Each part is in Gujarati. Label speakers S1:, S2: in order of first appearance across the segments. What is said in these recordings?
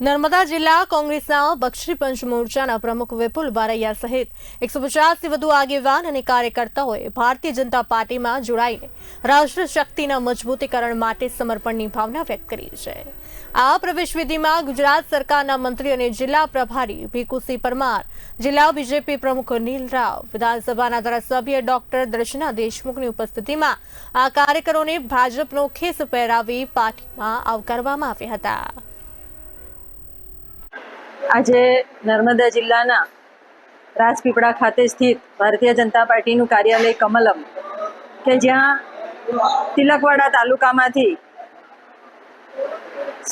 S1: નર્મદા જિલ્લા કોંગ્રેસના બક્ષી પંચ મોરચાના પ્રમુખ વિપુલ બારૈયા સહિત એકસો પચાસથી વધુ આગેવાન અને કાર્યકર્તાઓએ ભારતીય જનતા પાર્ટીમાં જોડાઈને રાષ્ટ્ર શક્તિના મજબૂતીકરણ માટે સમર્પણની ભાવના વ્યક્ત કરી છે. આ પ્રવેશવિધિમાં ગુજરાત સરકારના મંત્રી અને જિલ્લા પ્રભારી ભીખુસિંહ પરમાર, જિલ્લા બીજેપી પ્રમુખ નીલ રાવ, વિધાનસભાના ધારાસભ્ય ડોક્ટર દર્શના દેશમુખની ઉપસ્થિતિમાં આ કાર્યકરોને ભાજપનો ખેસ પહેરાવી પાર્ટીમાં આવકારવામાં આવ્યા હતા.
S2: આજે નર્મદા જિલ્લાના રાજપીપળા ખાતે સ્થિત ભારતીય જનતા પાર્ટીનું કાર્યાલય કમલમ, કે જ્યાં તિલકવાડા તાલુકામાંથી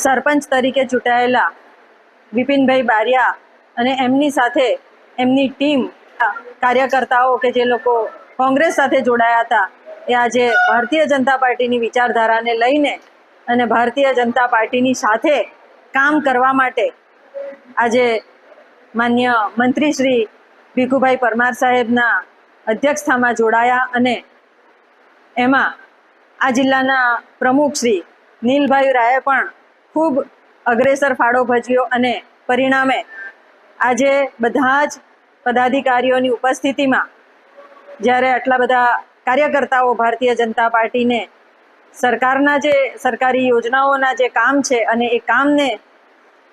S2: સરપંચ તરીકે ચૂંટાયેલા વિપિનભાઈ બારિયા અને એમની સાથે એમની ટીમ, કાર્યકર્તાઓ કે જે લોકો કોંગ્રેસ સાથે જોડાયા હતા, એ આજે ભારતીય જનતા પાર્ટીની વિચારધારાને લઈને અને ભારતીય જનતા પાર્ટીની સાથે કામ કરવા માટે આજે માન્ય મંત્રી શ્રી ભીખુભાઈ પરમાર સાહેબના અધ્યક્ષતામાં જોડાયા અને એમાં આ જિલ્લાના પ્રમુખ શ્રી નીલભાઈ રાયે પણ ખૂબ અગ્રેસર ફાળો ભજવ્યો અને પરિણામે આજે બધા જ પદાધિકારીઓની ઉપસ્થિતિમાં જ્યારે આટલા બધા કાર્યકર્તાઓ ભારતીય જનતા પાર્ટીને સરકારના જે સરકારી યોજનાઓના જે કામ છે અને એ કામને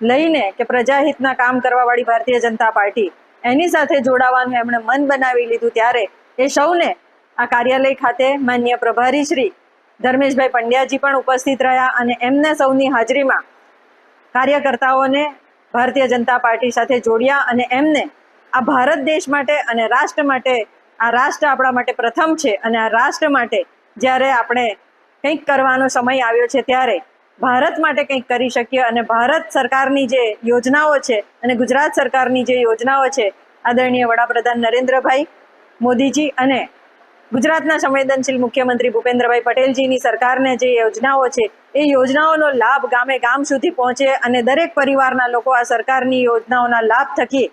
S2: લઈને કે પ્રજાહિતના કામ કરવાવાળી ભારતીય જનતા પાર્ટી એની સાથે જોડાવાનું એમણે મન બનાવી લીધું ત્યારે એ સૌને આ કાર્યાલય ખાતે માન્ય પ્રભારી શ્રી ધર્મેશભાઈ પંડ્યાજી પણ ઉપસ્થિત રહ્યા અને એમને સૌની હાજરીમાં કાર્યકર્તાઓને ભારતીય જનતા પાર્ટી સાથે જોડ્યા અને એમને આ ભારત દેશ માટે અને રાષ્ટ્ર માટે, આ રાષ્ટ્ર આપણા માટે પ્રથમ છે અને આ રાષ્ટ્ર માટે જ્યારે આપણે કંઈક કરવાનો સમય આવ્યો છે ત્યારે ભારત માટે કંઈક કરી શકીએ અને ભારત સરકારની જે યોજનાઓ છે અને ગુજરાત સરકારની જે યોજનાઓ છે, આદરણીય વડાપ્રધાન નરેન્દ્રભાઈ મોદીજી અને ગુજરાતના સંવેદનશીલ મુખ્યમંત્રી ભૂપેન્દ્રભાઈ પટેલજીની સરકારને જે યોજનાઓ છે, એ યોજનાઓનો લાભ ગામે ગામ સુધી પહોંચે અને દરેક પરિવારના લોકો આ સરકારની યોજનાઓના લાભ થકી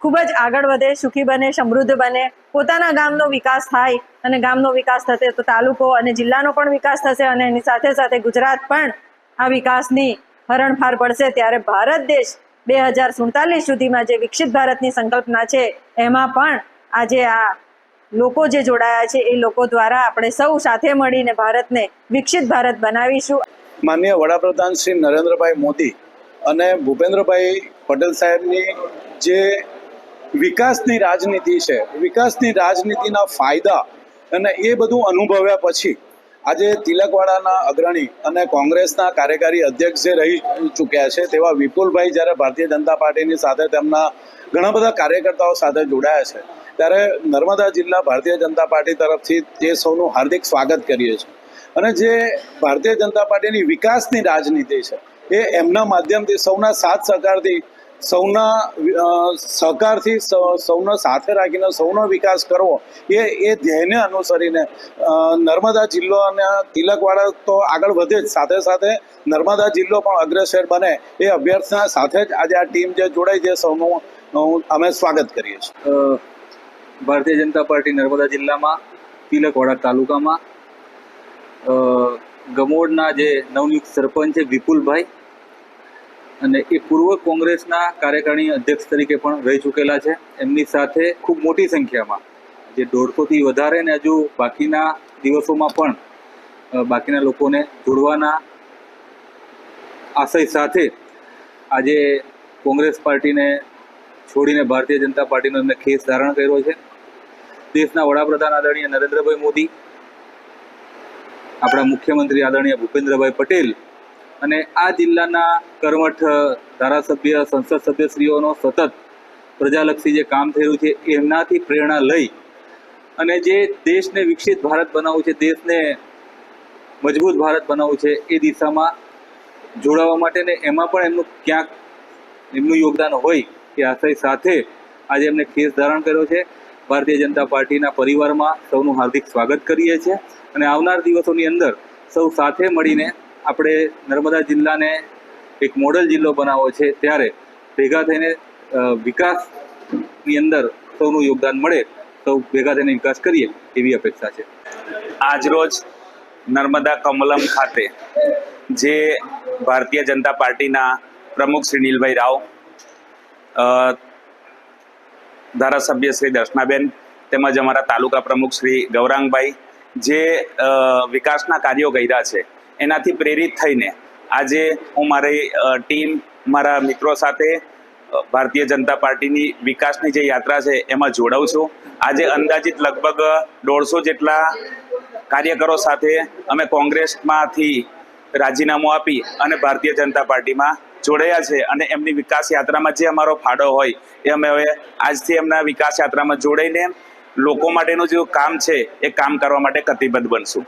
S2: ખૂબ જ આગળ વધે, સુખી બને, સમૃદ્ધ બને, પોતાના ગામનો વિકાસ થાય અને ગામનો વિકાસ થશે તો તાલુકો અને જિલ્લાનો પણ વિકાસ થશે અને એની સાથે સાથે ગુજરાત પણ આ વિકાસની હરણફાર પડશે ત્યારે ભારત દેશ બે હજાર સુડતાલીસ સુધીમાં જે વિકસિત ભારતની સંકલ્પના છે, એમાં પણ આજે આ લોકો જે જોડાયા છે, એ લોકો દ્વારા આપણે સૌ સાથે મળીને ભારતને વિકસિત ભારત બનાવીશું.
S3: માનનીય વડાપ્રધાન શ્રી નરેન્દ્રભાઈ મોદી અને ભૂપેન્દ્રભાઈ પટેલ સાહેબની જે વિકાસની રાજનીતિ છે, વિકાસની રાજનીતિના ફાયદા અને એ બધું અનુભવ્યા પછી આજે તિલકવાડાના અગ્રણી અને કોંગ્રેસના કાર્યકારી અધ્યક્ષ જે રહી ચૂક્યા છે, તેવા વિપુલભાઈ જ્યારે ભારતીય જનતા પાર્ટીની સાથે તેમના ઘણા બધા કાર્યકર્તાઓ સાથે જોડાયા છે, ત્યારે નર્મદા જિલ્લા ભારતીય જનતા પાર્ટી તરફથી તે સૌનું હાર્દિક સ્વાગત કરીએ છીએ. અને જે ભારતીય જનતા પાર્ટીની વિકાસની રાજનીતિ છે, એ એમના માધ્યમથી સૌના સાથ સહકારથી સૌના સહકારથી સૌનો સાથે રાખીને સૌનો વિકાસ કરવો એ એ ધ્યેયને અનુસરીને નર્મદા જિલ્લો અને તિલકવાડા તો આગળ વધે જ. સાથે સાથે નર્મદા જિલ્લો પણ અગ્રસર બને એ અભ્યર્થના સાથે જ આજે આ ટીમ જે જોડાઈ છે સૌનું અમે સ્વાગત કરીએ છીએ.
S4: ભારતીય જનતા પાર્ટી નર્મદા જિલ્લામાં, તિલકવાડા તાલુકામાં ગમોડના જે નવનિયુક્ત સરપંચ છે વિપુલભાઈ અને એ પૂર્વ કોંગ્રેસના કાર્યકારી અધ્યક્ષ તરીકે પણ રહી ચૂકેલા છે. એમની સાથે ખૂબ મોટી સંખ્યામાં, જે દોઢસોથી વધારે ને હજુ બાકીના દિવસોમાં પણ બાકીના લોકોને જોડવાના આશય સાથે આજે કોંગ્રેસ પાર્ટીને છોડીને ભારતીય જનતા પાર્ટીનો એમને ખેસ ધારણ કર્યો છે. દેશના વડાપ્રધાન આદરણીય નરેન્દ્રભાઈ મોદી, આપણા મુખ્યમંત્રી આદરણીય ભૂપેન્દ્રભાઈ પટેલ અને આ જિલ્લાના કર્મઠ ધારાસભ્ય, સંસદ સભ્યશ્રીઓનો સતત પ્રજાલક્ષી જે કામ થયું છે, એમનાથી પ્રેરણા લઈ અને જે દેશને વિકસિત ભારત બનાવવું છે, દેશને મજબૂત ભારત બનાવવું છે, એ દિશામાં જોડાવા માટે ને એમાં પણ એમનું ક્યાંક એમનું યોગદાન હોય એ આશય સાથે આજે એમને કેસ ધારણ કર્યો છે. ભારતીય જનતા પાર્ટીના પરિવારમાં સૌનું હાર્દિક સ્વાગત કરીએ છીએ અને આવનાર દિવસોની અંદર સૌ સાથે મળીને આપણે નર્મદા જિલ્લાને એક મોડલ જિલ્લો બનાવવો છે, ત્યારે ભેગા થઈને વિકાસની અંદર સૌનું યોગદાન મળે, સૌ ભેગા થઈને વિકાસ કરીએ એવી અપેક્ષા છે.
S5: આજરોજ નર્મદા કમલમ ખાતે જે ભારતીય જનતા પાર્ટીના પ્રમુખ શ્રી નીલભાઈ રાવ ધારાસભ્ય શ્રી દર્શનાબેન તેમજ અમારા તાલુકા પ્રમુખ શ્રી ગૌરાંગભાઈ જે વિકાસના કાર્યો કર્યા છે એનાથી પ્રેરિત થઈને આજે હું મારી ટીમ મારા મિત્રો સાથે ભારતીય જનતા પાર્ટીની વિકાસની જે યાત્રા છે એમાં જોડાઉં છું. આજે અંદાજિત લગભગ દોઢસો જેટલા કાર્યકરો સાથે અમે કોંગ્રેસમાંથી રાજીનામું આપી અને ભારતીય જનતા પાર્ટીમાં જોડાયા છે અને એમની વિકાસ યાત્રામાં જે અમારો ફાળો હોય એ અમે હવે આજથી એમના વિકાસ યાત્રામાં જોડાઈને લોકો માટેનું જે કામ છે એ કામ કરવા માટે કતિબદ્ધ બનશું.